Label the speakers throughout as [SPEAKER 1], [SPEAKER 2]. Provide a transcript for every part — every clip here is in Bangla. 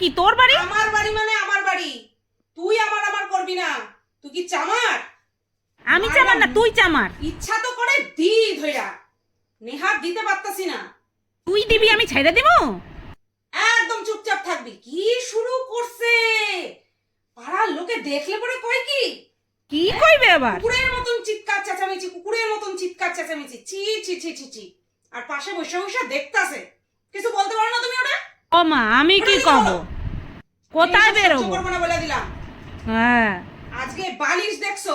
[SPEAKER 1] কি তোর বাড়ি?
[SPEAKER 2] আমার বাড়ি মানে আমার বাড়ি। তুই আমার আমার করবি না। তুই কি চামার?
[SPEAKER 1] আমি চামার না তুই চামার।
[SPEAKER 2] ইচ্ছা তো করে দি ধইরা। নেহাত দিতে পারতাছি না।
[SPEAKER 1] তুই দিবি আমি ছেড়ে দিব
[SPEAKER 2] একদম চুপচাপ থাকবি। কি শুরু করছে? পাড়ার লোকে দেখলে পরে কয় কি?
[SPEAKER 1] কি কইবে আবার?
[SPEAKER 2] কুকুরের মতন চিৎকার চেঁচামেচি কুকুরের মতন চিৎকার চেঁচামেচি। ছি ছি ছি ছি ছি। আর পাশে বসে বসে দেখতাছে। কিছু বলতে পারো না তুমি ওটা?
[SPEAKER 1] ও মা আমি কি কব কোথায় বেরোবো?
[SPEAKER 2] করব না বলে দিলাম।
[SPEAKER 1] হ্যাঁ।
[SPEAKER 2] আজকে বালিশ দেখছ?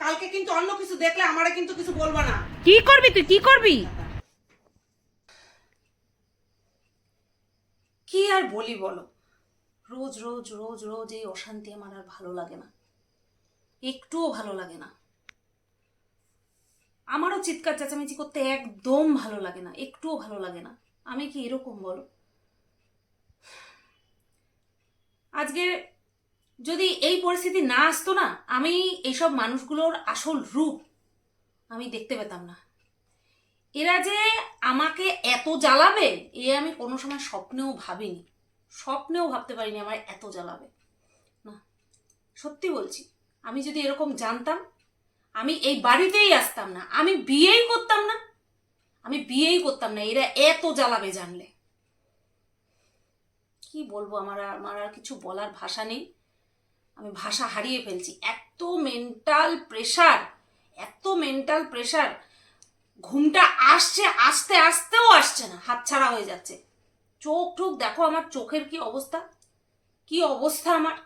[SPEAKER 2] কালকে কিন্তু অন্য কিছু দেখলে আমারে কিন্তু কিছু বলবা না।
[SPEAKER 1] কি করবি তুই? কি করবি?
[SPEAKER 2] কি আর বলি বলো? রোজ রোজ রোজ রোজ এই অশান্তি আমার আর ভালো লাগে না। একটুও ভালো লাগে না। আমারও চিৎকার চেঁচামেচি করতে একদম ভালো লাগে না। একটুও ভালো লাগে না। আমি কি এরকম বলো? আজকে যদি এই পরিস্থিতি না আসতো না, আমি এইসব মানুষগুলোর আসল রূপ আমি দেখতে পেতাম না। এরা যে আমাকে এত জ্বালাবে, এ আমি কোনো সময় স্বপ্নেও ভাবিনি। স্বপ্নেও ভাবতে পারিনি আমার এত জ্বালাবে। না, সত্যি বলছি, আমি যদি এরকম জানতাম, আমি এই বাড়িতেই আসতাম না, আমি বিয়েই করতাম না, আমি বিয়েই করতাম না, এরা এত জ্বালাবে জানলে। কি বলব? আমার আমার আর কিছু বলার ভাষা নেই। আমি ভাষা হারিয়ে ফেলছি। এত মেন্টাল প্রেশার এত মেন্টাল প্রেশার ঘুমটা আসছে, আসতে আসতেও আসছে না। হাতছাড়া হয়ে যাচ্ছে। চোখ ঠোক, দেখো আমার চোখের কি অবস্থা। কি অবস্থা আমার।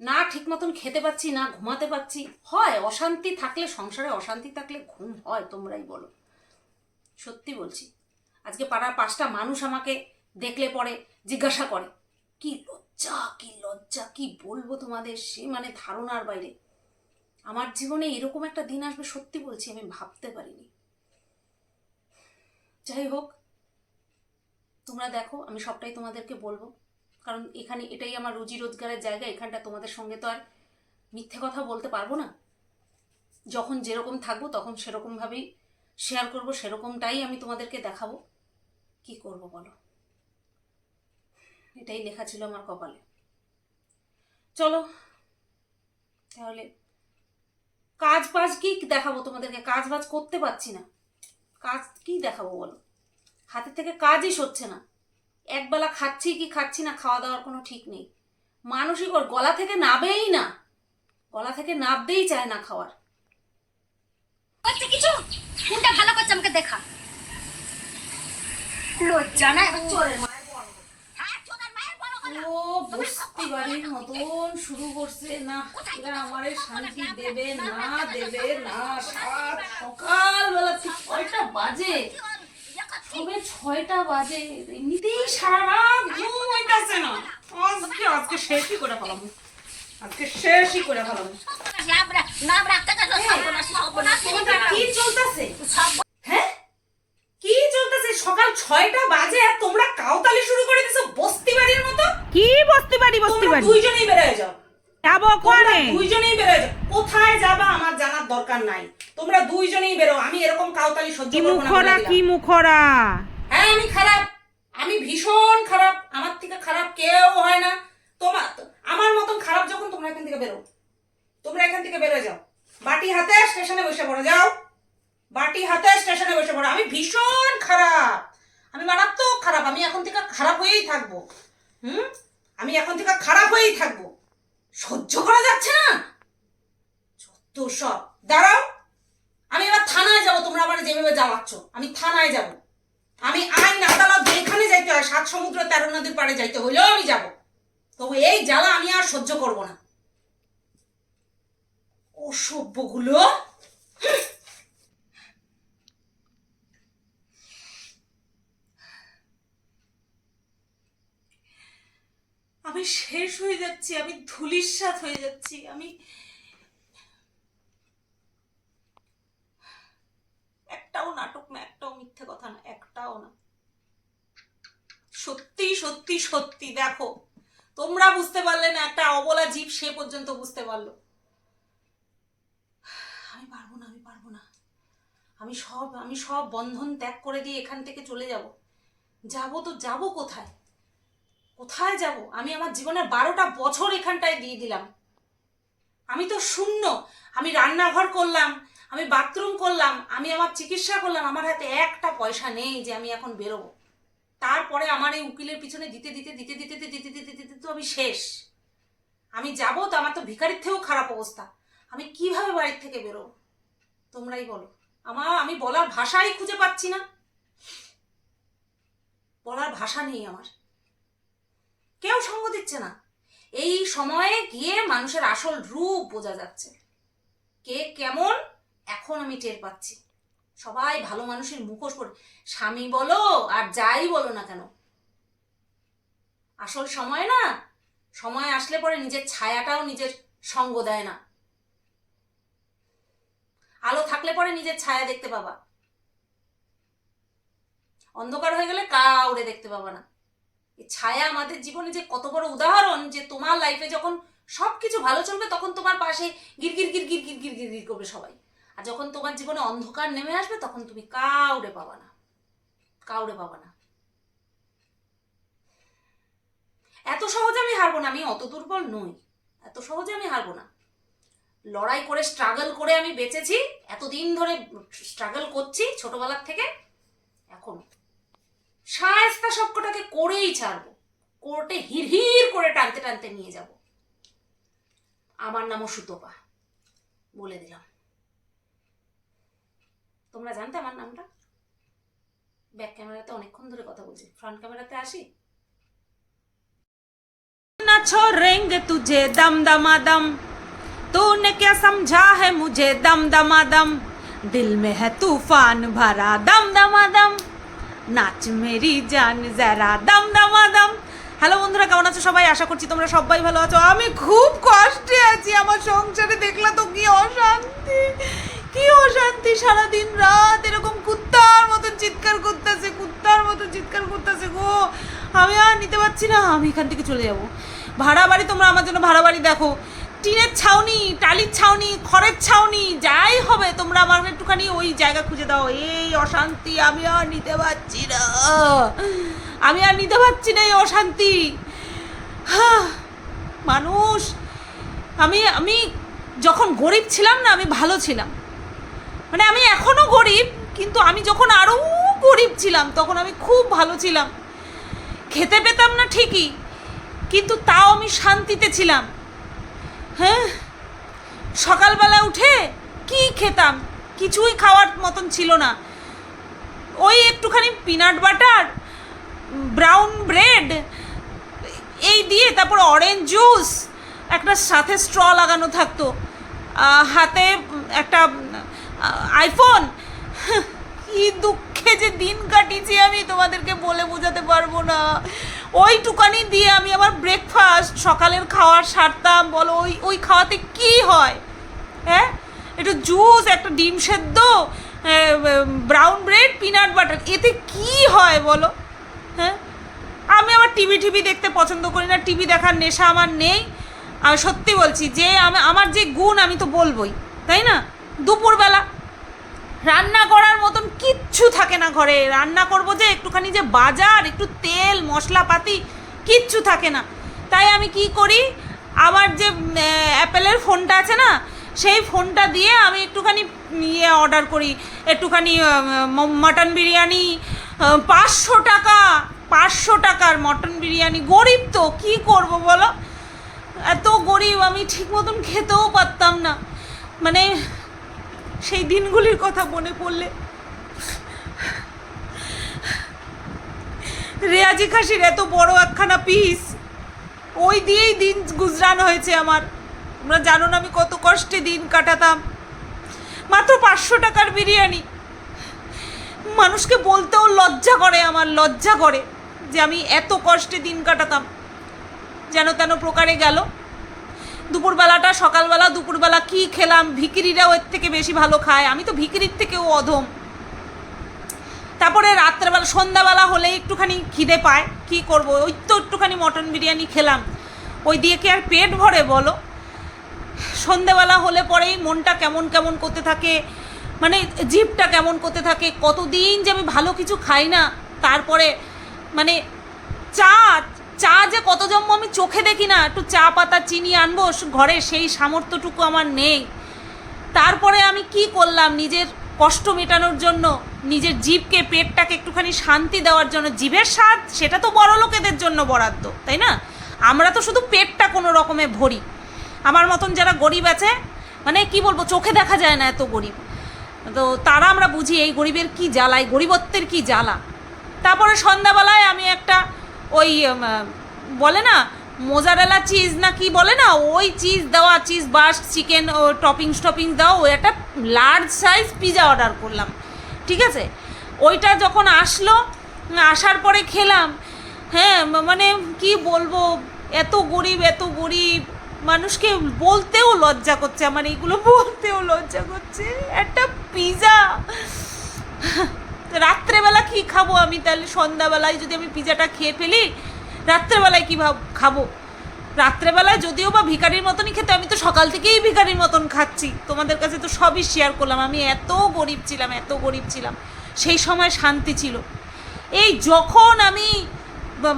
[SPEAKER 2] না ঠিক মতন খেতে পাচ্ছি, না ঘুমাতে পাচ্ছি। হয়, অশান্তি থাকলে, সংসারে অশান্তি থাকলে ঘুম হয়, তোমরাই বলো। সত্যি বলছি। আজকে পাড়ার পাঁচটা মানুষ আমাকে দেখলে পরে, জিজ্ঞাসা করে কি লজ্জা কি লজ্জা, কি বলব তোমাদের? সে মানে ধারণার বাইরে। আমার জীবনে এরকম একটা দিন আসবে, সত্যি বলছি, আমি ভাবতে পারিনি। যাই হোক, তোমরা দেখো, আমি সবটাই তোমাদেরকে বলব। কারণ এখানে এটাই আমার রুজি রোজগারের জায়গা, এখানটা তোমাদের সঙ্গে তো আর মিথ্যে কথা বলতে পারব না। যখন যেরকম থাকব, তখন সেরকমভাবেই শেয়ার করব, সেরকমটাই আমি তোমাদেরকে দেখাবো। কি করব বলো? এটাই লেখা ছিল আমার কপালে। চলো তাহলে কাজ বাজ কি দেখাবো তোমাদেরকে? কাজ বাজ করতে পারছি না। কাজ কি দেখাবো বলো? হাতে থেকে কাজই সরছে না। একবেলা খাচ্ছি কি খাচ্ছি না খাওয়া দাওয়ার কোনো ঠিক নেই। মানসিক ওর গলা থেকে নাবেই না। গলা থেকে নাবতেই চায় না খাওয়ার।
[SPEAKER 3] করছে কিছু? কোনটা ভালো করছে আমাকে দেখা। লজ্জা না? চোরের মায়ের বড় হ্যাঁ চোরের মায়ের বড় হলো
[SPEAKER 2] ও বস্তি বাড়ির মতন শুরু করছে। না এরা আমারে শান্তি দেবে না দেবে না। সাত সকালবেলা ঠিক ছয়টা বাজে। সবে ছয়টা বাজে। এমনিতেই সারা রাত ঘুম হইতাছে না। আজকে আজকে শেষই করে ফেলাম। আজকে শেষই করে ফেলাম। কি চলতেছে? হ্যাঁ? কি চলতেছে? সকাল ছয়টা বাজে আর তোমরা কাউতালি শুরু করে দিছো বস্তি বাড়ির মতো
[SPEAKER 1] কি বসতে পারি বসতে পারি
[SPEAKER 2] দুইজনেই বেরিয়ে যাও।
[SPEAKER 1] যাব কোনে
[SPEAKER 2] দুইজনেই বেরিয়ে যাও। কোথায় যাবা আমার জানার দরকার নাই। তোমরা দুইজনেই বেরো আমি এরকম কাউতালি সহ্য করব না কি
[SPEAKER 1] মুখরা কি মুখরা?
[SPEAKER 2] হ্যাঁ আমি খারাপ আমি ভীষণ খারাপ আমার থেকে খারাপ কেউ হয় না তোমার আমার মতন খারাপ যখন তোমরা এখান থেকে বেরো তোমরা এখান থেকে বেরো যাও বাটি হাতে স্টেশনে বসে পড়ো যাও বাটি হাতে স্টেশনে বসে পড়ো আমি ভীষণ খারাপ আমি মারাত্মক খারাপ আমি এখন থেকে খারাপ হয়েই থাকব হুম আমি এখন থেকে খারাপ হয়েই থাকব সহ্য করা যাচ্ছে না যত সব দাঁড়াও আমি এবার থানায় যাব তোমরা আমার যেভাবে জ্বালাচ্ছ আমি থানায় যাব। আমি আইন আদালত যেখানে যাইতে হয়, সাত সমুদ্র তেরো নদীর পাড়ে যাইতে হইলেও আমি যাব। তবু এই জ্বালা আমি আর সহ্য করব না। অসভ্যগুলো। আমি শেষ হয়ে যাচ্ছি, আমি ধুলিস্বাদ হয়ে যাচ্ছি। আমি একটাও নাটক না, একটাও মিথ্যে কথা না, একটাও না। সত্যি সত্যি সত্যি, দেখো। তোমরা বুঝতে পারলে না, একটা অবলা জীব সে পর্যন্ত বুঝতে পারল। আমি পারব না, আমি পারব না।
[SPEAKER 4] আমি সব আমি সব বন্ধন ত্যাগ করে দিয়ে এখান থেকে চলে যাব। যাব তো যাব কোথায়? কোথায় যাব? আমি আমার জীবনের বারোটা বছর এখানটায় দিয়ে দিলাম। আমি তো শূন্য। আমি রান্নাঘর করলাম। আমি বাথরুম করলাম, আমি আমার চিকিৎসা করলাম, আমার হাতে একটা পয়সা নেই যে আমি এখন বেরোবো। তারপরে আমার এই উকিলের পিছনে দিতে দিতে দিতে দিতে দিতে দিতে দিতে দিতে তো আমি শেষ। আমি যাব তো আমার তো ভিখারির থেকেও খারাপ অবস্থা। আমি কীভাবে বাড়ির থেকে বেরোবো? তোমরাই বলো। আমার, আমি বলার ভাষাই খুঁজে পাচ্ছি না। বলার ভাষা নেই আমার। কেউ সঙ্গ দিচ্ছে না। এই সময়ে গিয়ে মানুষের আসল রূপ বোঝা যাচ্ছে। কে কেমন এখন আমি টের পাচ্ছি। সবাই ভালো মানুষের মুখোশ পড়ে স্বামী বলো আর যাই বলো না কেন? আসল সময় না, সময় আসলে পরে নিজের ছায়াটাও নিজের সঙ্গ দেয় না। আলো থাকলে পরে নিজের ছায়া দেখতে পাবা। অন্ধকার হয়ে গেলে কাউরে দেখতে পাবা না। ছায়া আমাদের জীবনে যে কত বড় উদাহরণ যে তোমার লাইফে যখন সব কিছু ভালো চলবে, তখন তোমার পাশে গিরগির গির গির গির গির গির করবে সবাই। আর যখন তোমার জীবনে অন্ধকার নেমে আসবে, তখন তুমি কাউরে পাবা না। কাউরে পাবা না। এত সহজে আমি হারবো না, আমি অত দুর্বল নই। এত সহজে আমি হারবো না। লড়াই করে স্ট্রাগল করে আমি বেঁচেছি, এতদিন ধরে স্ট্রাগল করছি ছোটবেলার থেকে। এখন সায়স্তা সবকটাকে করেই ছাড়বো। কোর্টে হিরহির করে টানতে টানতে নিয়ে যাব। আমার নামও সুতপা। বলে দিলাম। তোমরা জানতে আমার নামটা ব্যাক ক্যামেরাতে অনেকক্ষণ ধরে কথা বলছি ফ্রন্ট ক্যামেরাতে আসি
[SPEAKER 2] ना छोड़ेंगे तुझे दम दमा दम तूने क्या समझा है मुझे दम दमा दम दिल में है तूफान भरा दम दमा दम নাচ মেরি জান যারা দাম দামা দাম হ্যালো বন্ধুরা কেমন আছো সবাই আশা করছি তোমরা সবাই ভালো আছো আমি খুব কষ্টে আছি আমার সংসারে দেখলা তো কি অশান্তি কি অশান্তি? সারাদিন রাত এরকম কুত্তার মতন চিৎকার করতেছে, কুত্তার মতন চিৎকার করতেছে গো। আমি আর নিতে পারছি না, আমি এখান থেকে চলে যাব। ভাড়া বাড়ি তোমরা আমার জন্য ভাড়া বাড়ি দেখো। টিনের ছাউনি, টালির ছাউনি, খড়ের ছাউনি, যাই হবে, তোমরা আমার একটুখানি ওই জায়গা খুঁজে দাও। এই অশান্তি আমি আর নিতে পারছি না। আমি আর নিতে পারছি না এই অশান্তি। হ্যাঁ মানুষ, আমি আমি যখন গরিব ছিলাম না, আমি ভালো ছিলাম। মানে আমি এখনও গরিব, কিন্তু আমি যখন আরও গরিব ছিলাম, তখন আমি খুব ভালো ছিলাম। খেতে পেতাম না ঠিকই, কিন্তু তাও আমি শান্তিতে ছিলাম। হ্যাঁ? সকালবেলা উঠে কি খেতাম? কিছুই খাওয়ার মতন ছিল না। ওই একটুখানি পিনাট বাটার, ব্রাউন ব্রেড, এই দিয়ে তারপর অরেঞ্জ জুস, একটা সাথে স্ট্র লাগানো থাকতো। হাতে একটা আইফোন? কি দুঃখে যে দিন কাটিয়েছি আমি, তোমাদেরকে বলে বোঝাতে পারব না। ওইটুকানি দিয়ে আমি আমার ব্রেকফাস্ট সকালের খাওয়ার সারতাম, বলো, ওই ওই খাওয়াতে কি হয়? হ্যাঁ? একটু জুস একটা ডিম সেদ্ধ ব্রাউন ব্রেড পিনাট বাটার এতে কি হয় বলো? হ্যাঁ? আমি আবার টিভি টিভি দেখতে পছন্দ করি না টিভি দেখার নেশা আমার নেই। আমি সত্যি বলছি, যে আমি, আমার যে গুণ আমি তো বলবোই, তাই না? দুপুরবেলা রান্না করার মতন কিচ্ছু থাকে না ঘরে। রান্না করব যে একটুখানি যে বাজার, একটু তেল, মশলাপাতি কিচ্ছু থাকে না। তাই আমি কি করি? আমার যে অ্যাপেলের ফোনটা আছে না, সেই ফোনটা দিয়ে আমি একটুখানি ইয়ে অর্ডার করি। একটুখানি মটন বিরিয়ানি পাঁচশো টাকা, পাঁচশো টাকার মটন বিরিয়ানি। গরিব তো, কি করব বলো? এত গরিব, আমি ঠিক মতন খেতেও পারতাম না। মানে সেই দিনগুলির কথা মনে পড়লে রেয়াজি খাসির এত বড় একখানা পিস। ওই দিয়েই দিন গুজরান হয়েছে আমার। তোমরা জানো না আমি কত কষ্টে দিন কাটাতাম। মাত্র পাঁচশো টাকার বিরিয়ানি। মানুষকে বলতেও লজ্জা করে আমার, লজ্জা করে যে আমি এত কষ্টে দিন কাটাতাম। যেন তেন প্রকারে গেল। দুপুরবেলাটা, সকালবেলা, দুপুরবেলা কি খেলাম, ভিকিরিরাও এর থেকে বেশি ভালো খায়। আমি তো ভিকিরির থেকেও অধম। তারপরে রাত্রেবেলা, সন্ধ্যাবেলা হলে একটুখানি খিদে পায়, কি করব? ওই তো একটুখানি মটন বিরিয়ানি খেলাম। ওই দিয়ে কি আর পেট ভরে বলো? সন্ধেবেলা হলে পরেই মনটা কেমন কেমন করতে থাকে মানে জিভটা কেমন করতে থাকে, কতদিন যে আমি ভালো কিছু খাই না, তারপরে মানে চা চা যে কত জন্ম আমি চোখে দেখি না, একটু চা পাতা, চিনি আনব ঘরে সেই সামর্থ্যটুকু আমার নেই। তারপরে আমি কি করলাম? নিজের কষ্ট মেটানোর জন্য, নিজের জীবকে, পেটটাকে একটুখানি শান্তি দেওয়ার জন্য, জীবের স্বাদ, সেটা তো বড় লোকেদের জন্য বরাদ্দ, তাই না? আমরা তো শুধু পেটটা কোনো রকমে ভরি। আমার মতন যারা গরিব আছে মানে কি বলব, চোখে দেখা যায় না এত গরিব। তো তারা আমরা বুঝি এই গরিবের কি জ্বালা, এই গরিবত্বের কি জ্বালা। তারপরে সন্ধ্যাবেলায় আমি একটা ওই বলে না, মোজারেলা চিজ না কি বলে না, ওই চিজ দেওয়া, চিজ বাস্ট চিকেন, ও, টপিংস টপিংস দেওয়া ওই একটা লার্জ সাইজ পিজা অর্ডার করলাম, ঠিক আছে? ওইটা যখন আসলো, আসার পরে খেলাম হ্যাঁ মানে কি বলব, এত গরিব এত গরিব মানুষকে বলতেও লজ্জা করছে, আমার এইগুলো বলতেও লজ্জা করছে, একটা পিজা রাত্রেবেলা কি খাব আমি? তাহলে সন্ধ্যাবেলায় যদি আমি পিজাটা খেয়ে ফেলি, রাত্রেবেলায় কী ভাব খাব? রাত্রেবেলায় যদিও বা ভিখারির মতনই খেতে, আমি তো সকাল থেকেই ভিখারির মতন খাচ্ছি। তোমাদের কাছে তো সবই শেয়ার করলাম। আমি এত গরিব ছিলাম, এত গরিব ছিলাম। সেই সময় শান্তি ছিল। এই যখন আমি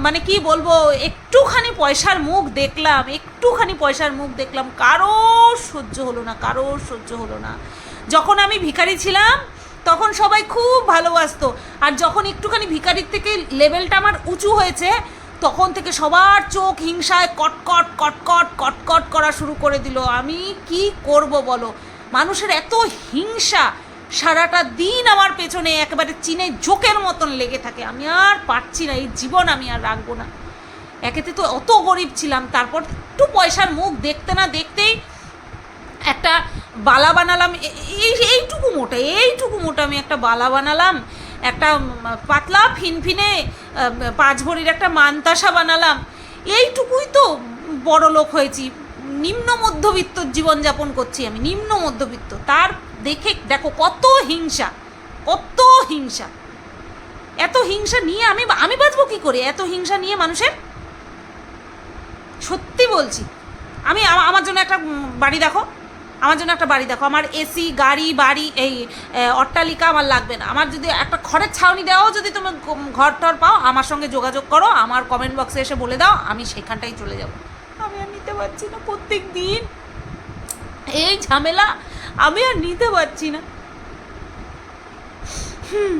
[SPEAKER 2] মানে কি বলব, একটুখানি পয়সার মুখ দেখলাম, একটুখানি পয়সার মুখ দেখলাম কারও সহ্য হলো না কারও সহ্য হলো না। যখন আমি ভিখারি ছিলাম তখন সবাই খুব ভালোবাসতো। আর যখন একটুখানি ভিখারির থেকে লেভেলটা আমার উঁচু হয়েছে, তখন থেকে সবার চোখ হিংসায় কটকট কটকট কটকট করা শুরু করে দিল। আমি কি করব বলো? মানুষের এত হিংসা, সারাটা দিন আমার পেছনে একেবারে চিনে জোকের মতন লেগে থাকে। আমি আর পারছি না, এই জীবন আমি আর রাখব না। একেতে তো অত গরিব ছিলাম, তারপর একটু পয়সার মুখ দেখতে না দেখতেই একটা বালা বানালাম। এই, এইটুকু মোটা, এইটুকু মোটা আমি একটা বালা বানালাম, একটা পাতলা ফিনফিনে পাঁচ ভরির একটা মানতাসা বানালাম। এইটুকুই তো বড় লোক হয়েছি। নিম্ন মধ্যবিত্ত জীবনযাপন করছি আমি, নিম্ন মধ্যবিত্ত। তার দেখে, দেখো কত হিংসা কত হিংসা। এত হিংসা নিয়ে আমি আমি বাঁচবো কী করে? এত হিংসা নিয়ে মানুষের সত্যি বলছি। আমি, আমার জন্য একটা বাড়ি দেখো। আমার জন্য একটা বাড়ি দেখো। আমার এসি গাড়ি, বাড়ি, এই অট্টালিকা আমার লাগবে না। আমার যদি একটা ঘরের ছাউনি দেওয়াও যদি তুমি ঘর টর পাও, আমার সঙ্গে যোগাযোগ করো, আমার কমেন্ট বক্সে এসে বলে দাও, আমি সেখানটাই চলে যাব। আমি আর নিতে পারছি না প্রত্যেক দিন এই ঝামেলা, আমি আর নিতে পারছি না। হুম।